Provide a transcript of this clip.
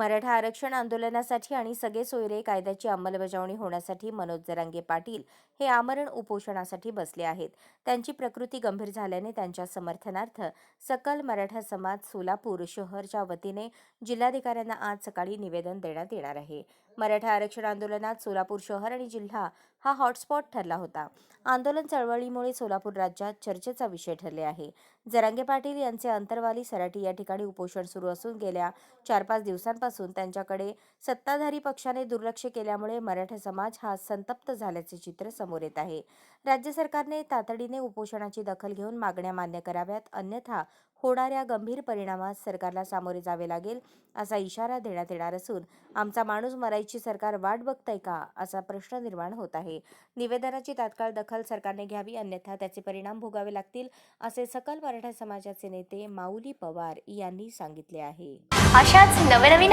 मराठा आरक्षण आंदोलनासाठी आणि सगळे सोयरे कायद्याची अंमलबजावणी होण्यासाठी मनोज जरांगे पाटील हे आमरण उपोषणासाठी बसले आहेत. त्यांची प्रकृती गंभीर झाल्याने त्यांच्या समर्थनार्थ सकल मराठा समाज सोलापूर शहरच्या वतीने जिल्हाधिकाऱ्यांना आज सकाळी निवेदन देण्यात येणार आहे. मराठा आरक्षण आंदोलनात सोलापूर शहर आणि जिल्हा हा हॉटस्पॉट ठरला होता. आंदोलन चळवळीमुळे सोलापूर राज्यात चर्चेचा विषय ठरले आहे. जरांगे पाटील यांचे अंतरवाली सराटी या ठिकाणी उपोषण सुरू असून गेल्या चार पाच दिवसांपासून त्यांच्याकडे सत्ताधारी पक्षाने दुर्लक्ष केल्यामुळे मराठा समाज हा संतप्त झाल्याचे चित्र समोर येत आहे. राज्य सरकारने तातडीने उपोषणाची दखल घेऊन मागण्या मान्य कराव्यात अन्यथा होणाऱ्या गंभीर परिणामास सरकारला सामोरे जावे लागेल असा इशारा देण्यात येणार असून आमचा माणूस मरायची सरकार वाट बघतंय का असा प्रश्न निर्माण होत आहे. निवेदनाची तात्काळ दखल सरकारने घ्यावी अन्यथा त्याचे परिणाम भोगावे लागतील असे सकल मराठा समाजाचे नेते माऊली पवार यांनी सांगितले आहे. अशाच नवनवीन